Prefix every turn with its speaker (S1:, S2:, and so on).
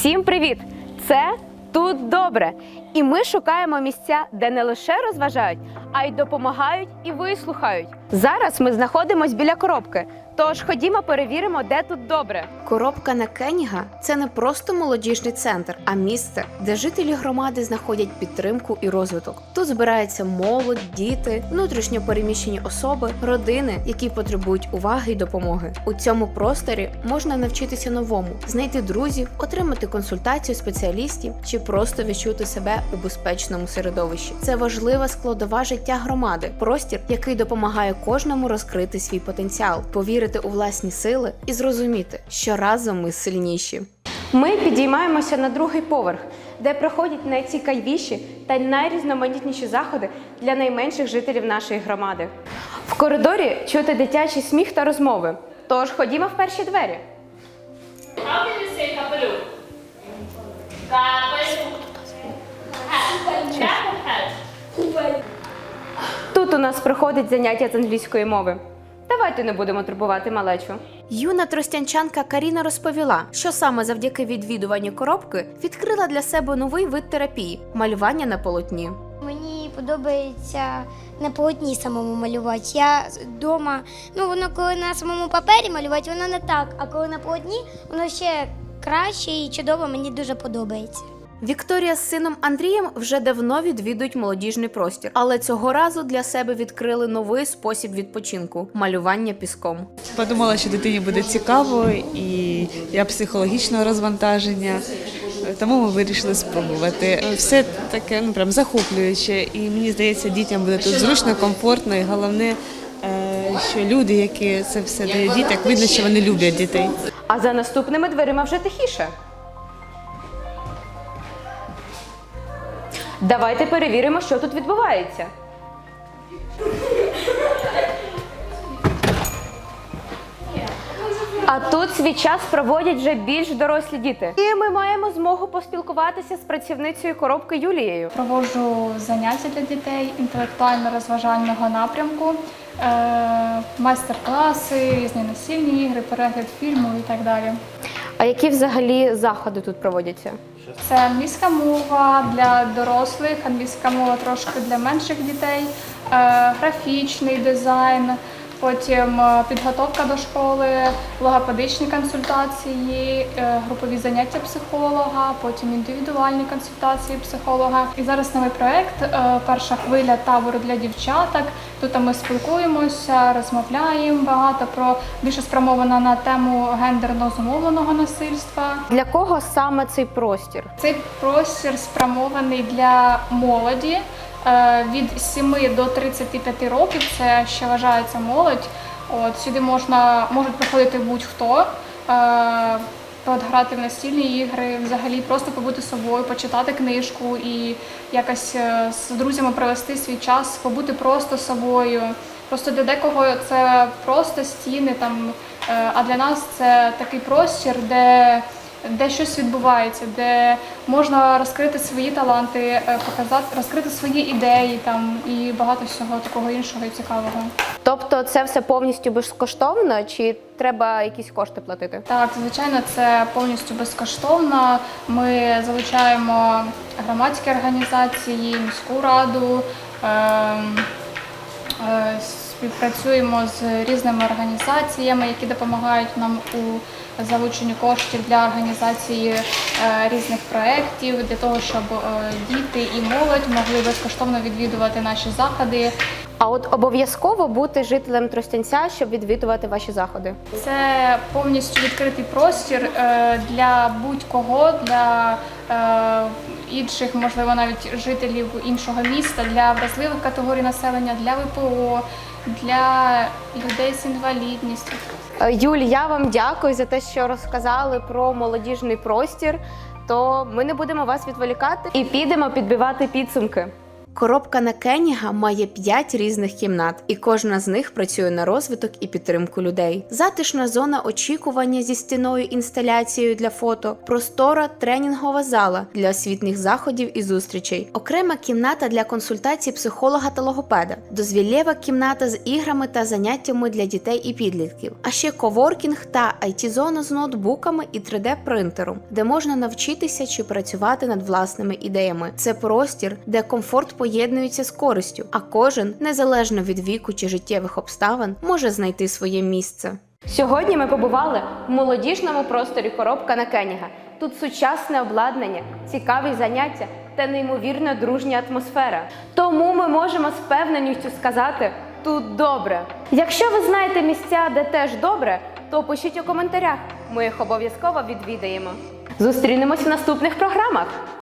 S1: Всім привіт! Це тут добре. І ми шукаємо місця, де не лише розважають, а й допомагають і вислухають. Зараз ми знаходимось біля коробки. Тож ходімо перевіримо, де тут добре. Коробка на Кеніга це не просто молодіжний центр, а місце, де жителі громади знаходять підтримку і розвиток. Тут збирається молодь, діти, внутрішньо переміщені особи, родини, які потребують уваги й допомоги. У цьому просторі можна навчитися новому, знайти друзів, отримати консультацію спеціалістів чи просто відчути себе у безпечному середовищі. Це важлива складова життя громади, простір, який допомагає кожному розкрити свій потенціал, повірити у власні сили і зрозуміти, що разом ми сильніші. Ми підіймаємося на другий поверх, де проходять найцікавіші та найрізноманітніші заходи для найменших жителів нашої громади. В коридорі чути дитячий сміх та розмови. Тож ходімо в перші двері. Тут у нас проходить заняття з англійської мови. Давайте не будемо турбувати малечу. Юна тростянчанка Каріна розповіла, що саме завдяки відвідуванню коробки відкрила для себе новий вид терапії малювання на полотні.
S2: Мені подобається на полотні самому малювати. Я вдома, ну воно коли на самому папері малювати, воно не так. А коли на полотні, воно ще краще і чудово, мені дуже подобається.
S1: Вікторія з сином Андрієм вже давно відвідують молодіжний простір, але цього разу для себе відкрили новий спосіб відпочинку малювання піском.
S3: Подумала, що дитині буде цікаво і я психологічного розвантаження. Тому ми вирішили спробувати. Все таке ну прям захоплююче, і мені здається, дітям буде тут зручно, комфортно, і головне, е, що люди, які це все дають дітям, видно, що вони люблять дітей.
S1: А за наступними дверима вже тихіше. Давайте перевіримо, що тут відбувається. А тут свій час проводять вже більш дорослі діти. І ми маємо змогу поспілкуватися з працівницею коробки Юлією.
S4: Проводжу заняття для дітей інтелектуально-розважального напрямку, е, майстер-класи, різні настільні ігри, перегляд фільму і так далі.
S1: А які взагалі заходи тут проводяться?
S4: Це англійська мова для дорослих, англійська мова трошки для менших дітей, е, графічний дизайн, потім е, підготовка до школи, логопедичні консультації, е, групові заняття психолога, потім індивідуальні консультації психолога. І зараз новий проект е, Перша хвиля табору для дівчаток. Тут ми спілкуємося, розмовляємо багато про більше спрямовано на тему гендерно зумовленого насильства.
S1: Для кого саме цей простір?
S4: Цей простір спрямований для молоді від 7 до 35 років. Це ще вважається молодь. От сюди можна можуть приходити будь-хто. Е, грати в настільні ігри, взагалі просто побути собою, почитати книжку і якось е, з друзями провести свій час, побути просто собою. Просто для декого це просто стіни там, е, а для нас це такий простір, де де щось відбувається, де можна розкрити свої таланти, е, показати, розкрити свої ідеї там і багато всього такого іншого і цікавого.
S1: Тобто це все повністю безкоштовно, чи треба якісь кошти платити?
S4: Так, звичайно, це повністю безкоштовно. Ми залучаємо громадські організації, міську раду. ем, е, Співпрацюємо з різними організаціями, які допомагають нам у залученні коштів для організації е, різних проєктів, для того, щоб е, діти і молодь могли безкоштовно відвідувати наші заходи.
S1: А от обов'язково бути жителем Тростянця, щоб відвідувати ваші заходи.
S4: Це повністю відкритий простір е, для будь-кого, для інших, можливо, навіть жителів іншого міста, для вразливих категорій населення, для ВПО, для людей з інвалідністю.
S1: Е, Юль, я вам дякую за те, що розказали про молодіжний простір. То ми не будемо вас відволікати і підемо підбивати підсумки. Коробка на Кеніга має 5 різних кімнат, і кожна з них працює на розвиток і підтримку людей. Затишна зона очікування зі стіною інсталяцією для фото, простора тренінгова зала для освітніх заходів і зустрічей, окрема кімната для консультацій психолога та логопеда, дозвіллєва кімната з іграми та заняттями для дітей і підлітків, а ще коворкінг та IT-зона з ноутбуками і 3D-принтером, де можна навчитися чи працювати над власними ідеями. Це простір, де комфорт поєднується з користю, а кожен, незалежно від віку чи життєвих обставин, може знайти своє місце. Сьогодні ми побували в молодіжному просторі коробка на Кеніга. Тут сучасне обладнання, цікаві заняття та неймовірно дружня атмосфера. Тому ми можемо з впевненістю сказати тут добре. Якщо ви знаєте місця, де теж добре, то пишіть у коментарях. Ми їх обов'язково відвідаємо. Зустрінемось в наступних програмах.